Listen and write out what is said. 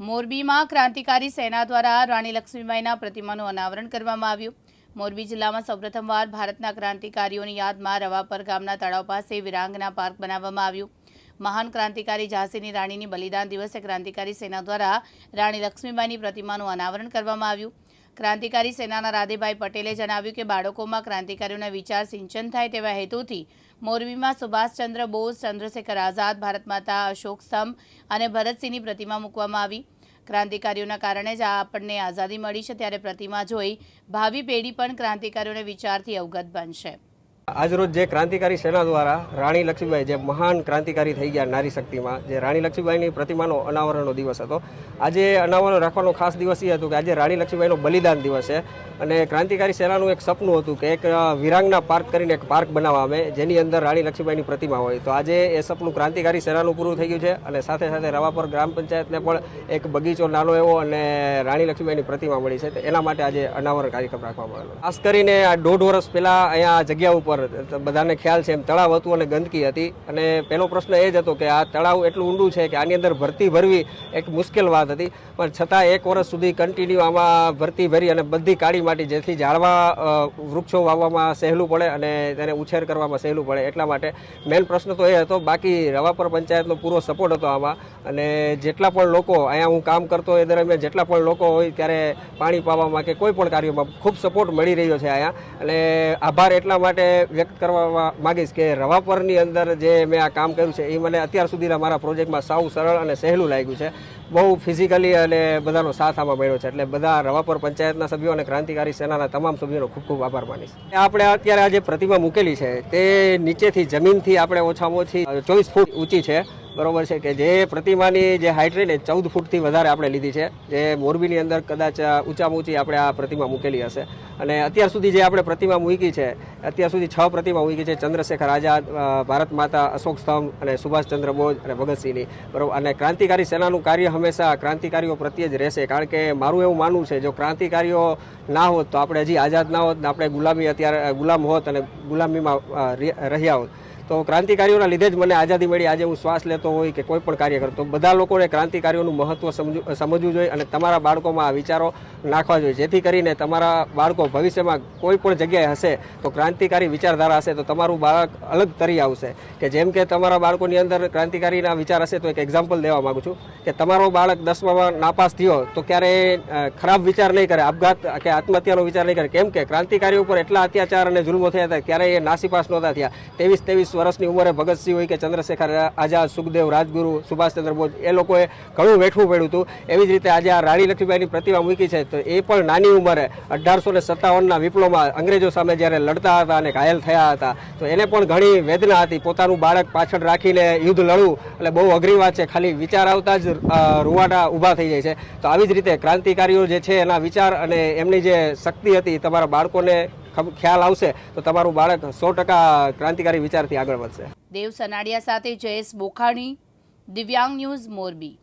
મોરબીમાં ક્રાંતિકારી સેના દ્વારા રાણી લક્ષ્મીબાઈના પ્રતિમાનું અનાવરણ કરવામાં આવ્યું. મોરબી જિલ્લામાં સૌપ્રથમવાર ભારતના ક્રાંતિકારીઓની યાદમાં રવાપર ગામના તળાવ પાસે વિરાંગના પાર્ક બનાવવામાં આવ્યું. મહાન ક્રાંતિકારી ઝાંસીની રાણીની બલિદાન દિવસે ક્રાંતિકારી સેના દ્વારા રાણી લક્ષ્મીબાઈની પ્રતિમાનું અનાવરણ કરવામાં આવ્યું. ક્રાંતિકારી સેનાના રાધેભાઈ પટેલે જણાવ્યું કે બાળકોમાં ક્રાંતિકારીઓના વિચાર સિંચન થાય તેવા હેતુથી મોરબીમાં સુભાષચંદ્ર બોઝ, ચંદ્રશેખર આઝાદ, ભારત માતા અશોક સ્તંભ અને ભરતસિંહની પ્રતિમા મૂકવામાં આવી. ક્રાંતિકારીઓના કારણે જ આપણને આઝાદી મળી છે, ત્યારે પ્રતિમા જોઈ ભાવિ પેઢી પણ ક્રાંતિકારીઓના વિચારથી અવગત બનશે. આજરોજ જે ક્રાંતિકારી સેના દ્વારા રાણી લક્ષ્મીબાઈ જે મહાન ક્રાંતિકારી થઈ ગયા નારી શક્તિમાં, જે રાણી લક્ષ્મીબાઈની પ્રતિમાનો અનાવરણનો દિવસ હતો. આજે અનાવરણ રાખવાનો ખાસ દિવસ એ હતો કે આજે રાણી લક્ષ્મીબાઈનો બલિદાન દિવસ છે. અને ક્રાંતિકારી સેનાનું એક સપનું હતું કે એક વિરાંગના પાર્ક કરીને એક પાર્ક બનાવવા અમે, જેની અંદર રાણી લક્ષ્મીબાઈની પ્રતિમા હોય. તો આજે એ સપનું ક્રાંતિકારી સેનાનું પૂરું થઈ ગયું છે અને સાથે સાથે રવાપર ગ્રામ પંચાયતને પણ એક બગીચો નાનો એવો અને રાણી લક્ષ્મીબાઈની પ્રતિમા મળી છે. તો એના માટે આજે અનાવરણ કાર્યક્રમ રાખવામાં આવ્યો ખાસ કરીને આ દોઢ વર્ષ પહેલાં અહીંયા જગ્યા ઉપર બધાને ખ્યાલ છે એમ તળાવ હતું અને ગંદકી હતી. અને પહેલો પ્રશ્ન એ જ હતો કે આ તળાવ એટલું ઊંડું છે કે આની અંદર ભરતી ભરવી એક મુશ્કેલ વાત હતી. પણ છતાં એક વર્ષ સુધી કન્ટિન્યુ આમાં ભરતી ભરી અને બધી કાળી માટી જેથી ઝાડવા વૃક્ષો વાવવામાં સહેલું પડે અને તેને ઉછેર કરવામાં સહેલું પડે એટલા માટે મેઇન પ્રશ્ન તો એ હતો. બાકી રવાપર પંચાયતનો પૂરો સપોર્ટ હતો આમાં. અને જેટલા પણ લોકો અહીંયા હું કામ કરતો એ દરમિયાન જેટલા પણ લોકો હોય ત્યારે પાણી પાવામાં કે કોઈ પણ કાર્યમાં ખૂબ સપોર્ટ મળી રહ્યો છે અહીંયા. અને આભાર એટલા માટે વ્યક્ત કરવા માગીશ કે રવાપરની અંદર જે મેં આ કામ કર્યું છે, એ મને અત્યાર સુધીના મારા પ્રોજેક્ટમાં સાવ સરળ અને સહેલું લાગ્યું છે. બહુ ફિઝિકલી અને બધાનો સાથ આમાં મળ્યો છે. એટલે બધા રવાપર પંચાયતના સભ્યો અને ક્રાંતિકારી સેનાના તમામ સભ્યોનો ખૂબ ખૂબ આભાર માનીશ. આપણે અત્યારે આ જે પ્રતિમા મૂકેલી છે. તે નીચેથી જમીનથી આપણે ઓછામાં ઓછી ચોવીસ ફૂટ ઊંચી છે. બરોબર છે કે જે પ્રતિમાની જે હાઇટ રહી ને ચૌદ ફૂટથી વધારે આપણે લીધી છે. જે મોરબીની અંદર કદાચ ઊંચામાં ઊંચી આપણે આ પ્રતિમા મૂકેલી હશે. અને અત્યાર સુધી જે આપણે પ્રતિમા મૂકી છે, અત્યાર સુધી છ પ્રતિમા મૂકી છે ચંદ્રશેખર આઝાદ ભારત માતા અશોક સ્તંભ અને સુભાષચંદ્ર બોઝ અને ભગતસિંહની. બરોબર. અને ક્રાંતિકારી સેનાનું કાર્ય હંમેશા ક્રાંતિકારીઓ પ્રત્યે જ રહેશે. કારણ કે મારું એવું માનવું છે, જો ક્રાંતિકારીઓ ના હોત તો આપણે હજી આઝાદ ના હોત ને આપણે ગુલામી અત્યારે, ગુલામ હોત અને ગુલામીમાં રહ્યા હોત. તો ક્રાંતિકારીઓના લીધે જ મને આઝાદી મળી. આજે હું શ્વાસ લેતો હોય કે કોઈ પણ કાર્ય કરતો બધા લોકોને ક્રાંતિકારીઓનું મહત્વ સમજુ સમજવું જોઈએ અને તમારા બાળકોમાં આ વિચારો નાખવા જોઈએ. જેથી કરીને તમારા બાળકો ભવિષ્યમાં કોઈ પણ જગ્યાએ હશે તો ક્રાંતિકારી વિચારધારા હશે, તો તમારું બાળક અલગ તરી આવશે. કે જેમ કે તમારા બાળકોની અંદર ક્રાંતિકારીના વિચાર હશે, તો એક એક્ઝામ્પલ દેવા માગું છું. કે તમારો બાળક દસમામાં નાપાસ થયો, તો ક્યારે ખરાબ વિચાર નહીં કરે, આપઘાત કે આત્મહત્યાનો વિચાર નહીં કરે. કેમ કે ક્રાંતિકારીઓ ઉપર એટલા અત્યાચાર અને જુલ્મો થયા હતા ક્યારે એ નાસીપાસ નહોતા થયા. તેવીસ ત્રેવીસ વર્ષની ઉંમરે ભગતસિંહ હોય કે ચંદ્રશેખર આઝાદ, સુખદેવ, રાજગુરુ, સુભાષચંદ્ર બોઝ, એ લોકોએ ઘણું વેઠવું પડ્યું હતું. એવી જ રીતે આજે આ રાણી લક્ષ્મીબાઈની પ્રતિમા મૂકી છે. તો એ પણ નાની ઉંમરે અઢારસો ને સત્તાવનના વિપ્લવમાં અંગ્રેજો સામે જ્યારે લડતા હતા અને ઘાયલ થયા હતા, તો એને પણ ઘણી વેદના હતી. પોતાનું બાળક પાછળ રાખીને યુદ્ધ લડવું, એટલે બહુ અઘરી વાત છે. ખાલી વિચાર આવતા જ રૂવાડા ઊભા થઈ જાય છે. તો આવી જ રીતે ક્રાંતિકારીઓ જે છે, એના વિચાર અને એમની જે શક્તિ હતી, તમારા બાળકોને ખ્યાલ આવશે તો તમારું બાળક સો ટકા ક્રાંતિકારી વિચારથી આગળ વધશે. દેવ સનાડિયા સાથે જયેશ બોખાણી, દિવ્યાંગ ન્યૂઝ મોરબી.